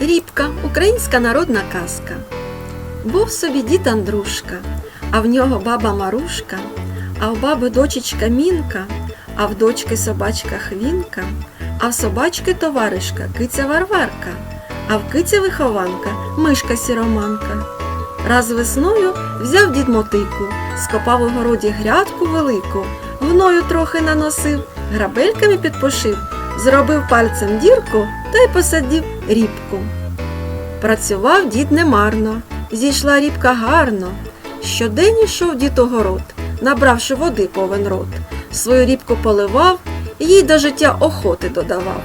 Рібка українська народна казка. Був собі дід Андрушка, а в нього баба Марушка, а в баби дочечка Мінка, а в дочки собачка Хвінка, а в собачки товаришка киця Варварка, а в киці вихованка мишка сіроманка. Раз весною взяв дід мотику, скопав у городі грядку велику, гною трохи наносив, грабельками підпошив, зробив пальцем дірку та й посадив рібку. Працював дід немарно, зійшла рібка гарно. Щодень ішов дід у город, набравши води повен рот. Свою рібку поливав, їй до життя охоти додавав.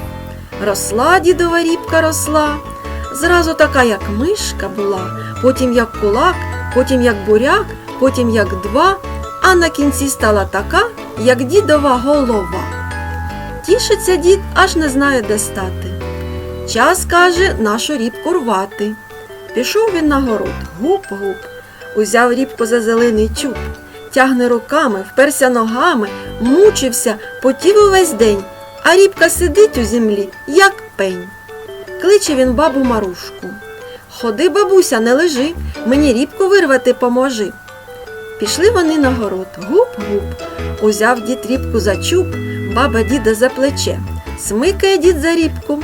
Росла дідова рібка росла, зразу така, як мишка була, потім як кулак, потім як буряк, потім як два, а на кінці стала така, як дідова голова. Тішиться дід, аж не знає, де стати. Час каже нашу рібку рвати. Пішов він на город, гуп-гуп, узяв рібку за зелений чуб, тягне руками, вперся ногами, мучився, потів увесь день, а рібка сидить у землі, як пень. Кличе він бабу Марушку. Ходи, бабуся, не лежи, мені рібку вирвати поможи. Пішли вони на город, гуп-гуп. Узяв дід рібку за чуб, баба діда за плече. Смикає дід за рібку,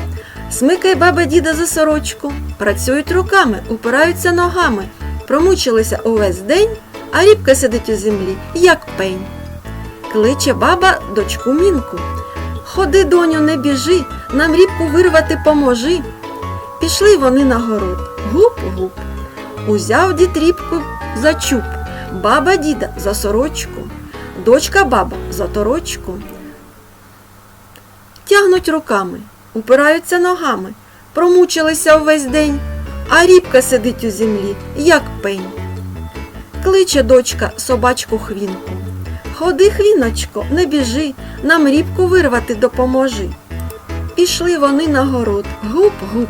смикає баба діда за сорочку. Працюють руками, упираються ногами. Промучилися увесь день, а рібка сидить у землі, як пень. Кличе баба дочку мінку. Ходи, доню, не біжи, нам рібку вирвати поможи. Пішли вони на город, гуп-гуп. Узяв дід рібку за чуб, баба діда за сорочку, дочка баба за торочку. Тягнуть руками, упираються ногами, промучилися увесь день, а рібка сидить у землі, як пень. Кличе дочка собачку хвінку. Ходи, хвіночко, не біжи, нам рібку вирвати допоможи. Пішли вони на город, гуп-гуп,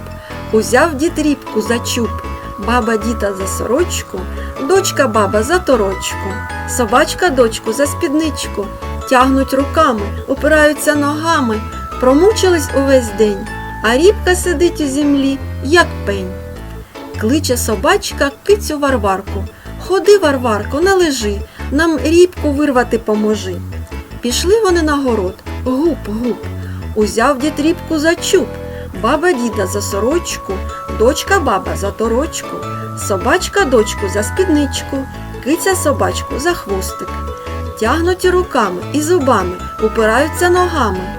узяв дід рібку за чуб, баба діда за сорочку, дочка баба за торочку, собачка дочку за спідничку, тягнуть руками, упираються ногами, промучились увесь день, а рібка сидить у землі, як пень. Кличе собачка кицю Варварку. Ходи, Варварко, не лежи, нам рібку вирвати поможи. Пішли вони на город, гуп-гуп. Узяв дід рібку за чуб, баба діда за сорочку, дочка баба за торочку, собачка дочку за спідничку, киця собачку за хвостик. Тягнуть руками і зубами, упираються ногами.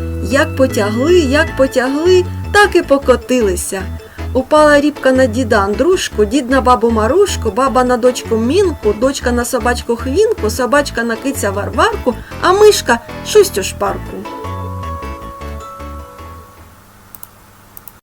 Як потягли, як потягли, так і покотилися. Упала рібка на діда Андрушку, дід на бабу Марушку, баба на дочку Мінку, дочка на собачку Хвінку, собачка на киця Варварку, а мишка шустю шпарку.